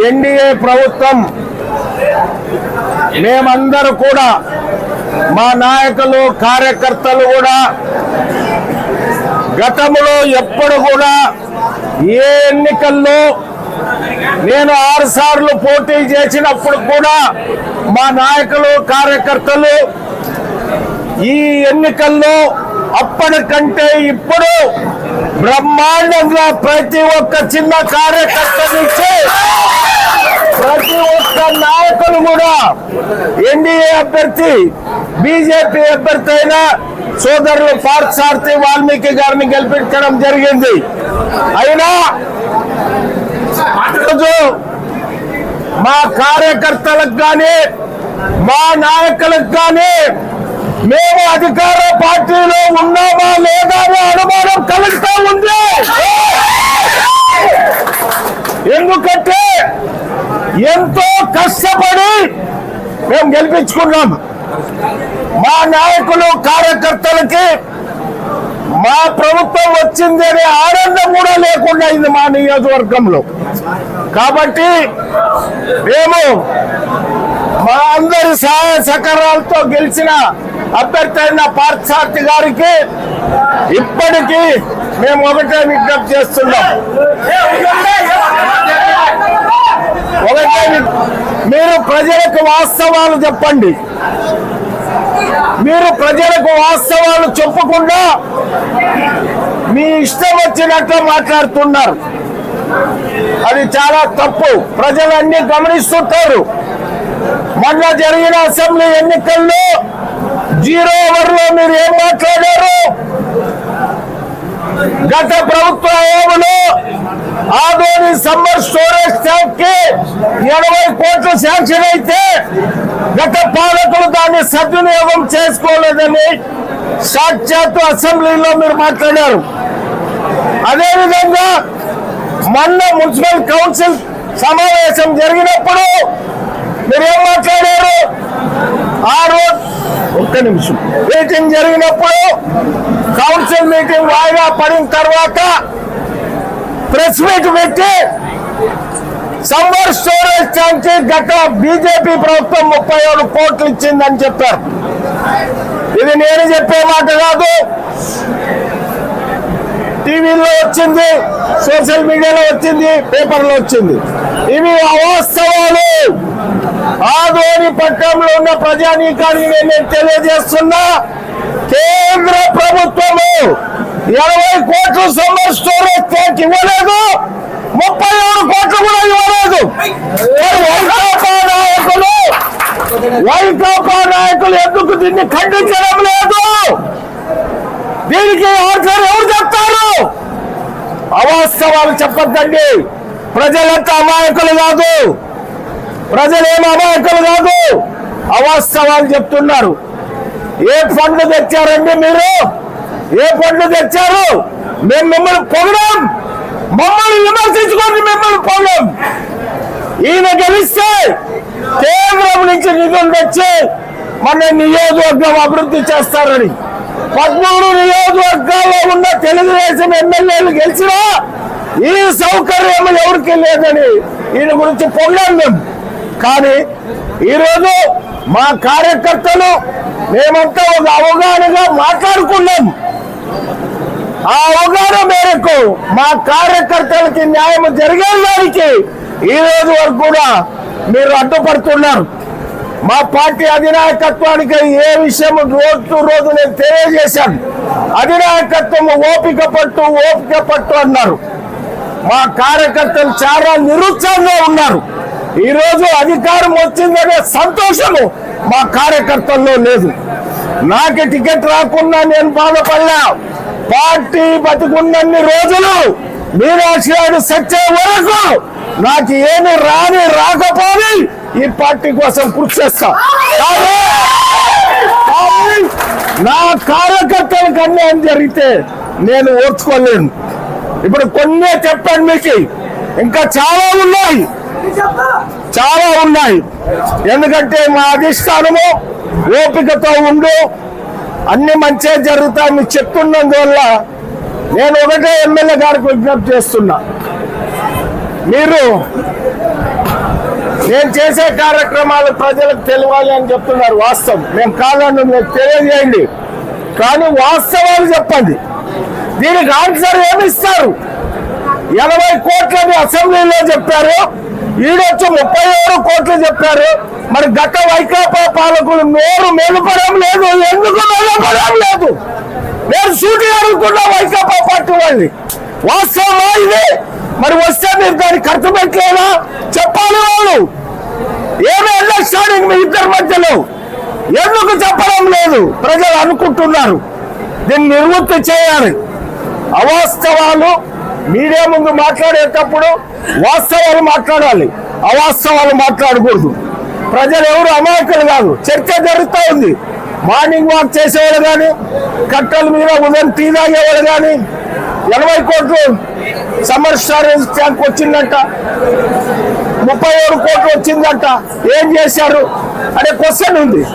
NDA ప్రభుత్వం మేమందరూ కూడా మా నాయకులు కార్యకర్తలు కూడా గతంలో ఎప్పుడు కూడా ఏ ఎన్నికల్లో నేను ఆరు సార్లు పోటీ చేసినప్పుడు కూడా మా నాయకులు కార్యకర్తలు ఈ ఎన్నికల్లో అప్పటికంటే ఇప్పుడు బ్రహ్మాండంగా ప్రతి ఒక్క చిన్న కార్యకర్త నుంచి ప్రతి ఒక్క నాయకులు కూడా ఎన్డీఏ అభ్యర్థి బీజేపీ అభ్యర్థి అయినా సోదరులు పార్థసారథి వాల్మీకి గారిని గెలిపించడం జరిగింది. అయినా మా కార్యకర్తలకు కానీ మా నాయకులకు కానీ మేము అధికార పార్టీలో ఉన్నామా లేదా అనే అనుమానం కలుగుతా ఉంది. ఎందుకంటే ఎంతో కష్టపడి మేము గెలిపించుకున్నాం. మా నాయకులు కార్యకర్తలకి మా ప్రభుత్వం వచ్చింది అనే ఆనందం కూడా లేకుండా అయింది మా నియోజకవర్గంలో. కాబట్టి మేము మా అందరి సహాయ సహకారాలతో గెలిచిన అభ్యర్థి అయిన గారికి ఇప్పటికీ మేము ఒకటే విజ్ఞప్తి చేస్తున్నాం. ఒకటే మీరు ప్రజలకు వాస్తవాలు చెప్పండి. మీరు ప్రజలకు వాస్తవాలు చెప్పకుండా మీ ఇష్టం వచ్చినట్లు మాట్లాడుతున్నారు. అది చాలా తప్పు. ప్రజలన్నీ గమనిస్తుంటారు. మొన్న జరిగిన అసెంబ్లీ ఎన్నికల్లో జీరో ఓవర్లో మీరు ఏం మాట్లాడారు? గత ప్రభుత్వ హయాంలో ఆదోని సమ్మర్ స్టోరేజ్ ట్యాంక్కి ఎనభై కోట్లు శాంక్షన్ అయితే గత పాలకులు దాన్ని సద్వినియోగం చేసుకోలేదని సాక్షాత్ అసెంబ్లీలో మీరు మాట్లాడారు. అదేవిధంగా మొన్న మున్సిపల్ కౌన్సిల్ సమావేశం జరిగినప్పుడు మీరు ఏం మాట్లాడారు ఆ రోజు ఒక్క నిమిషం. మీటింగ్ జరిగినప్పుడు కౌన్సిల్ మీటింగ్ వాయిదా పడిన తర్వాత ప్రెస్ మీట్ పెట్టి సమ్మర్ స్టోరేజ్ ట్యాంక్ గత బీజేపీ ప్రభుత్వం ముప్పై ఏడు కోట్లు ఇచ్చిందని చెప్పారు. ఇది నేను చెప్పే మాట కాదు. టీవీలో వచ్చింది సోషల్ మీడియాలో వచ్చింది పేపర్లో వచ్చింది. ఇవి అవాస్తవాలు ఆదోని పట్టణంలో ఉన్న ప్రజానీకానికి నేను తెలియజేస్తున్నా కేంద్ర ప్రభుత్వము ఇరవై కోట్లు సమ్మర్ స్టోరేజ్ ట్యాంక్ ఇవ్వలేదు ముప్పై ఆరు కోట్లు కూడా ఇవ్వలేదు. వైకాపా నాయకులు వైకాపా నాయకులు ఎందుకు దీన్ని ఖండించడం లేదు? దీనికి ఆన్సర్ ఎవరు చెప్తారు? అవాస్తవాలు చెప్పద్దండి. ప్రజలంతా అమాయకులు కాదు. ప్రజలేం అమాయకులు కాదు. అవాస్తవాలు చెప్తున్నారు. ఏ ఫండ్లు తెచ్చారండి మీరు? ఏ పండ్లు తెచ్చారు? మేము మిమ్మల్ని పొగడం. మమ్మల్ని విమర్శించుకోండి మిమ్మల్ని పొగడం. ఈయన గెలిస్తే కేంద్రం నుంచి నిధులు తెచ్చి మన నియోజకవర్గం అభివృద్ధి చేస్తారని. పద్మూడు నియోజకవర్గాల్లో ఉన్న తెలుగుదేశం ఎమ్మెల్యేలు గెలిచినా ఈ సౌకర్యం ఎవరికి లేదని ఈయన గురించి పొగడం మేము. కానీ ఈరోజు మా కార్యకర్తలు మేమంతా ఒక అవగాహనగా మాట్లాడుకున్నాం. ఆ అవగాహన మేరకు మా కార్యకర్తలకి న్యాయం జరిగేదానికి ఈ రోజు వరకు కూడా మీరు అడ్డుపడుతున్నారు. మా పార్టీ అధినాయకత్వానికి ఏ విషయం రోజు రోజు నేను తెలియజేశాను. అధినాయకత్వం ఓపిక పట్టు ఓపిక పట్టు అన్నారు. మా కార్యకర్తలు చాలా నిరుత్సాహంగా ఉన్నారు. ఈరోజు అధికారం వచ్చిందనే సంతోషము మా కార్యకర్తల్లో లేదు. నాకు టికెట్ రాకుండా నేను బాధపడ్డా. పార్టీ బతికున్నన్ని రోజులు మీనాక్షి సచ్చే వరకు నాకు ఏమి రాని రాకపోని ఈ పార్టీ కోసం కృషి చేస్తా. నా కార్యకర్తలకు అన్యాయం జరిగితే నేను ఓర్చుకోలేను. ఇప్పుడు కొన్నే చెప్పాను మీకు. ఇంకా చాలా ఉన్నాయి. చాలా ఉన్నాయి. ఎందుకంటే మా అధిష్టానము ఓపికతో ఉండు అన్ని మంచిగా జరుగుతాయని చెప్తున్నందువల్ల నేను ఒకటే ఎమ్మెల్యే గారికి విజ్ఞప్తి చేస్తున్నా. మీరు నేను చేసే కార్యక్రమాలు ప్రజలకు తెలియాలి అని చెప్తున్నారు వాస్తవం. మేము కాదని మీకు తెలియజేయండి. కానీ వాస్తవాలు చెప్పండి. దీనికి ఆన్సర్ ఏమి ఇస్తారు? ఎనభై కోట్లని అసెంబ్లీలో చెప్పారు. వీడొచ్చి ముప్పై ఆరు కోట్లు చెప్పారు. మరి గత వైకాపా పాలకులు నోరు మెలుపడం లేదు. ఎందుకు మెలుపడం లేదు? నేను సూటి అడుగుతున్నా వైకాపా పార్టీ వాళ్ళని. వాస్తవమా ఇది? మరి వస్తే మీరు దాన్ని ఖర్చు పెట్టలేదా చెప్పాలి వాళ్ళు. ఏమి అండర్స్టాండింగ్ మీ ఇద్దరి మధ్యలో? ఎందుకు చెప్పడం లేదు? ప్రజలు అనుకుంటున్నారు. దీన్ని నివృత్తి చేయాలి. అవాస్తవాలు మీడియా ముందు మాట్లాడేటప్పుడు వాస్తవాలు మాట్లాడాలి. అవాస్తవాలు మాట్లాడకూడదు. ప్రజలు ఎవరు అమాయకులు కాదు. చర్చ జరుగుతూ ఉంది. మార్నింగ్ వాక్ చేసేవాళ్ళు కానీ కట్టల మీద ఉదయం టీ తాగేవాళ్ళు కానీ ఎనభై కోట్లు సమ్మర్ స్టారేజ్ ట్యాంక్ వచ్చిందంట. ముప్పై ఏడు కోట్లు వచ్చిందంట. ఏం చేశారు? అనే క్వశ్చన్ ఉంది.